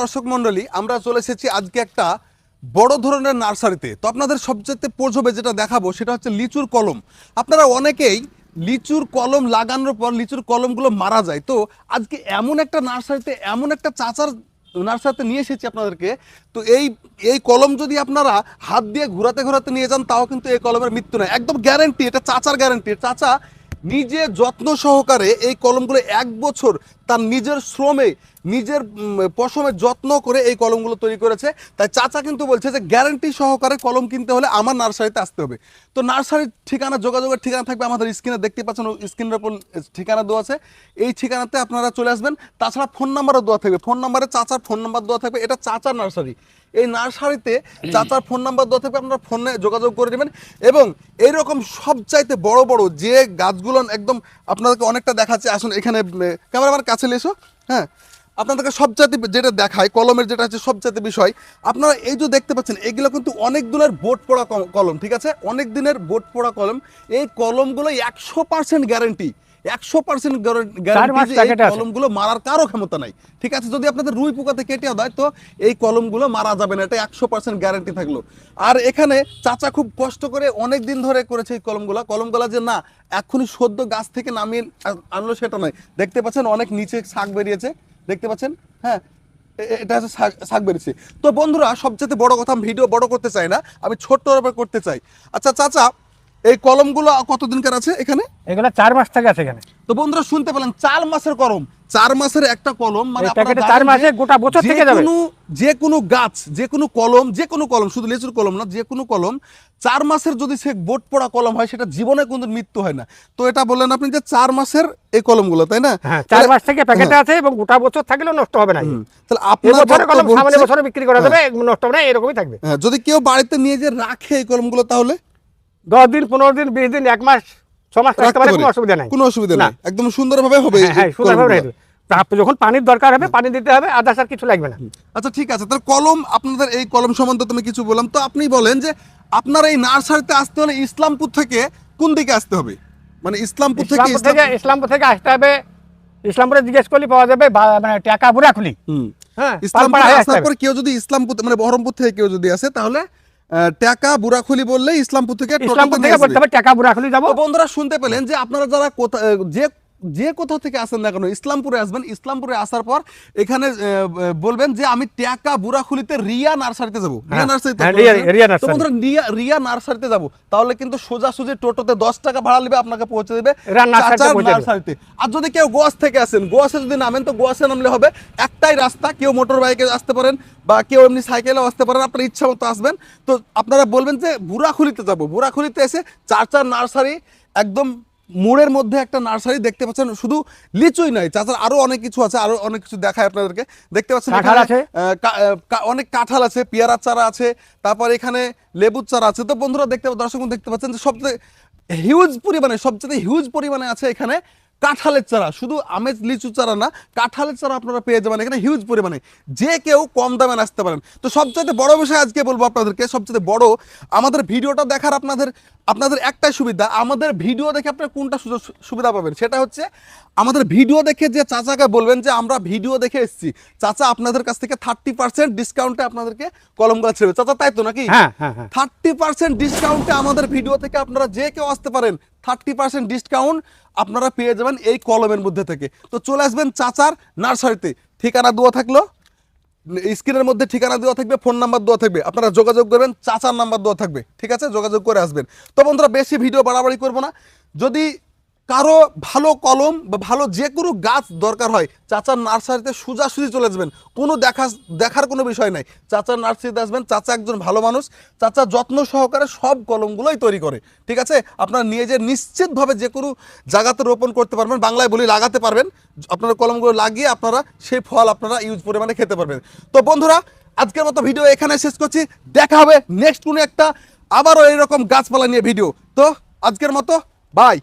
দর্শক মন্ডলী আমরা চলে এসেছি আজকে একটা বড় ধরনের নার্সারিতে। তো আপনাদের সবচেয়ে পোষবে যেটা দেখাবো সেটা হচ্ছে লিচুর কলম। আপনারা অনেকেই লিচুর কলম লাগানোর পর লিচুর কলমগুলো মারা যায়। তো আজকে এমন একটা নার্সারিতে, এমন একটা চাচার নার্সারিতে নিয়ে এসেছি আপনাদেরকে। তো এই এই কলম যদি আপনারা হাত দিয়ে ঘোরাতে ঘোরাতে নিয়ে যান, তাও কিন্তু এই কলমের মৃত্যু নয়। একদম গ্যারান্টি এটা চাচার গ্যারেন্টি চাচা নিজে যত্ন সহকারে এই কলমগুলো এক বছর তার নিজের শ্রমে, নিজের পশমে যত্ন করে এই কলমগুলো তৈরি করেছে। তাই চাচা কিন্তু বলছে যে গ্যারান্টি সহকারে কলম কিনতে হলে আমার নার্সারিতে আসতে হবে। তো নার্সারির ঠিকানা, যোগাযোগের ঠিকানা থাকবে আমাদের স্ক্রিনে, দেখতে পাচ্ছেন, স্ক্রিনের উপর ঠিকানা দেওয়া আছে। এই ঠিকানাতে আপনারা চলে আসবেন। তাছাড়া ফোন নাম্বারও দেওয়া থাকবে। ফোন নাম্বারে চাচার ফোন নাম্বার দেওয়া থাকবে। এটা চাচার নার্সারি। এই নার্সারিতে চাচার ফোন নাম্বার দেওয়া থাকবে আপনারা ফোনে যোগাযোগ করে নেবেন। এবং এইরকম সবচাইতে বড় বড় যে গাছগুলো একদম আপনাদেরকে অনেকটা দেখাচ্ছে আসুন এখানে ক্যামেরাম্যান কাছে এসো। হ্যাঁ আপনাদেরকে সবচাইতে যেটা দেখায় কলমের যেটা হচ্ছে সবচাইতে বিষয় আপনারা এই যে দেখতে পাচ্ছেন এগুলো কিন্তু অনেক দিনের বোট পড়া কলম ঠিক আছে? অনেক দিনের বোট পড়া কলম। এই কলমগুলো একশো পার্সেন্ট গ্যারান্টি একশো পার্সেন্ট গ্যারান্টি কলমগুলো মারার কারও ক্ষমতা নাই ঠিক আছে? যদি আপনাদের রুই পোকাতে কেটে দেয় তো এই কলমগুলো মারা যাবে না এটা একশো পার্সেন্ট গ্যারান্টি থাকল। আর এখানে চাচা খুব কষ্ট করে অনেক দিন ধরে করেছে এই কলমগুলো। কলমগুলো যে না এখনই সদ্য গাছ থেকে নামিয়ে আনলো সেটা নয়। দেখতে পাচ্ছেন অনেক নিচে শাক বেরিয়েছে। দেখতে পাচ্ছেন? হ্যাঁ এটা হচ্ছে শাক বেরিয়েছে তো বন্ধুরা সবচেয়ে বড় কথা আমি ভিডিও বড় করতে চাই না আমি ছোট্ট ব্যাপার করতে চাই। আচ্ছা চাচা এই কলমগুলো কতদিনকার আছে এখানে? এগুলো চার মাস থেকে আছে এখানে। তো বন্ধুরা শুনতে পেলেন চার মাসের কলম। চার মাসের একটা কলম মানে চার মাসে গোটা বছর থেকে যাবে। যে কোনো গাছ যে কোনো কলম যে কোনো কলম শুধু লিচুর কলম না যে কোনো কলম চার মাসের যদি সে বোট পড়া কলম হয় সেটা জীবনে কোনো মৃত্যু হয় না। তো এটা বললেন আপনি যে চার মাসের এই কলমগুলো তাই না? হ্যাঁ চার মাস থেকে প্যাকেটে আছে এবং গোটা বছর থাকলেও নষ্ট হবে না তাহলে আপনার কলম সামনে বছরে বিক্রি করা যাবে নষ্ট হবে না এরকমই থাকবে। হ্যাঁ, যদি কেউ বাড়িতে নিয়ে যে রাখে এই কলমগুলো তাহলে? দশ দিন পনেরো দিন বিশ দিন এক মাস ছ রাখতে রাখতে পারে পারে। কোনো অসুবিধা নাই। কোনো অসুবিধা না। একদম সুন্দরভাবে হবে হ্যাঁ হ্যাঁ সুন্দরভাবে কলমগুলো। রেখে দেবে। তারপর যখন পানির দরকার হবে পানি দিতে হবে আদার্স আর কিছু লাগবে না। আচ্ছা ঠিক আছে। তাহলে কলম আপনাদের এই কলম সম্বন্ধে তুমি কিছু বললাম। তো আপনি বলেন যে আপনার এই নার্সারিতে আসতে হলে ইসলামপুর থেকে কোন দিকে আসতে হবে? মানে ইসলামপুর থেকে ইসলামপুর থেকে আসতে হবে। ইসলামপুরে জিজ্ঞেস করলে পাওয়া যাবে মানে টাকা বুড়া খুলি হ্যাঁ ইসলামপুর আসার পর কেউ যদি ইসলামপুর মানে বহরমপুর থেকে কেউ যদি আসে তাহলে টাকা বুড়াখুলি বললে ইসলামপুর থেকে ইসলামপুর থেকে হবে টাকা বুড়াখুলি যাব। বন্ধুরা শুনতে পেলেন যে আপনারা যারা কোথায় যে যে কোথা থেকে আসেন না কেন ইসলামপুরে আসবেন ইসলামপুরে আসার পর এখানে বলবেন যে আমি ট্যাকা বুড়াখুলিতে রিয়া নার্সারিতে যাব রিয়া হ্যাঁ, নার্সারিতে হ্যাঁ, রিয়া-? রিয়া। বন্ধুরা রিয়া রিয়া নার্সারিতে যাব তাহলে কিন্তু সোজাসুজি টোটোতে দশ টাকা ভাড়া নেবে আপনাকে পৌঁছে দেবে নার্সারিতে চাচার পৌঁছে দেবে। নার্সারিতে আর যদি কেউ গোয়াস থেকে আসেন গোয়াসে যদি নামেন তো গোয়াসে নামলে হবে একটাই রাস্তা কেউ মোটর বাইকে আসতে পারেন বা কেউ এমনি সাইকেলেও আসতে পারেন আপনার ইচ্ছা মতো আসবেন তো আপনারা বলবেন যে বুড়াখুলিতে যাব বুড়াখুলিতে এসে চার চার নার্সারি একদম মোড়ের মধ্যে একটা নার্সারি দেখতে পাচ্ছেন শুধু লিচুই নয় চাচার আরও অনেক কিছু আছে আরও অনেক কিছু দেখায় আপনাদেরকে। দেখতে পাচ্ছেন অনেক কাঁঠাল আছে পেয়ারার চারা আছে তারপর এখানে লেবুর চারা আছে। তো বন্ধুরা দেখতে দর্শক দেখতে পাচ্ছেন যে সবচেয়ে হিউজ পরিমাণে সবচেয়ে হিউজ পরিমাণে আছে এখানে কাঁঠালের চারা শুধু আমেজ লিচু চারা না কাঁঠালের চারা আপনারা পেয়ে যাবেন এখানে হিউজ পরিমাণে। যে কেউ কম দামে আসতে পারেন। তো সবচেয়ে বড় বিষয় আজকে বলব আপনাদেরকে সবচেয়ে বড় আমাদের ভিডিওটা দেখার আপনাদের আপনাদের একটাই সুবিধা আমাদের ভিডিও দেখে আপনারা কোনটা সুযোগ সুবিধা পাবেন? সেটা হচ্ছে আমাদের ভিডিও দেখে যে চাচাকে বলবেন যে আমরা ভিডিও দেখে এসেছি। চাচা আপনাদের কাছ থেকে থার্টি পার্সেন্ট ডিসকাউন্টে আপনাদেরকে কলমগুলো ছেড়ে চাচা তাই তো নাকি? থার্টি পার্সেন্ট ডিসকাউন্টে আমাদের ভিডিও থেকে আপনারা যে কেউ আসতে পারেন থার্টি পার্সেন্ট ডিসকাউন্ট আপনারা পেয়ে যাবেন এই কলমের মধ্যে থেকে। তো চলে আসবেন চাচার নার্সারিতে। ঠিকানা দেওয়া থাকল। স্ক্রিনের মধ্যে ঠিকানা দেওয়া থাকবে, ফোন নাম্বার দেওয়া থাকবে। আপনারা যোগাযোগ করবেন, চাচার নাম্বার দেওয়া থাকবে। ঠিক আছে? যোগাযোগ করে আসবেন। তো বন্ধুরা, বেশি ভিডিও বাড়াবাড়ি করব না। যদি কারও ভালো কলম বা ভালো যে কোনো গাছ দরকার হয় চাচার নার্সারিতে সোজাসুজি চলে আসবেন। কোনো দেখা দেখার কোনো বিষয় নাই। চাচার নার্সারিতে আসবেন, চাচা একজন ভালো মানুষ, চাচা যত্ন সহকারে সব কলমগুলোই তৈরি করে। ঠিক আছে? আপনারা নিয়ে যে নিশ্চিতভাবে যে কোনো জায়গাতে রোপণ করতে পারবেন, বাংলায় বলি লাগাতে পারবেন। আপনারা কলমগুলো লাগিয়ে আপনারা সেই ফল আপনারা ইউজ পরিমাণে খেতে পারবেন। তো বন্ধুরা, আজকের মতো ভিডিও এখানে শেষ করছি। দেখা হবে নেক্সট কোনো একটা আবারও এইরকম গাছপালা নিয়ে ভিডিও তো আজকের মতো বাই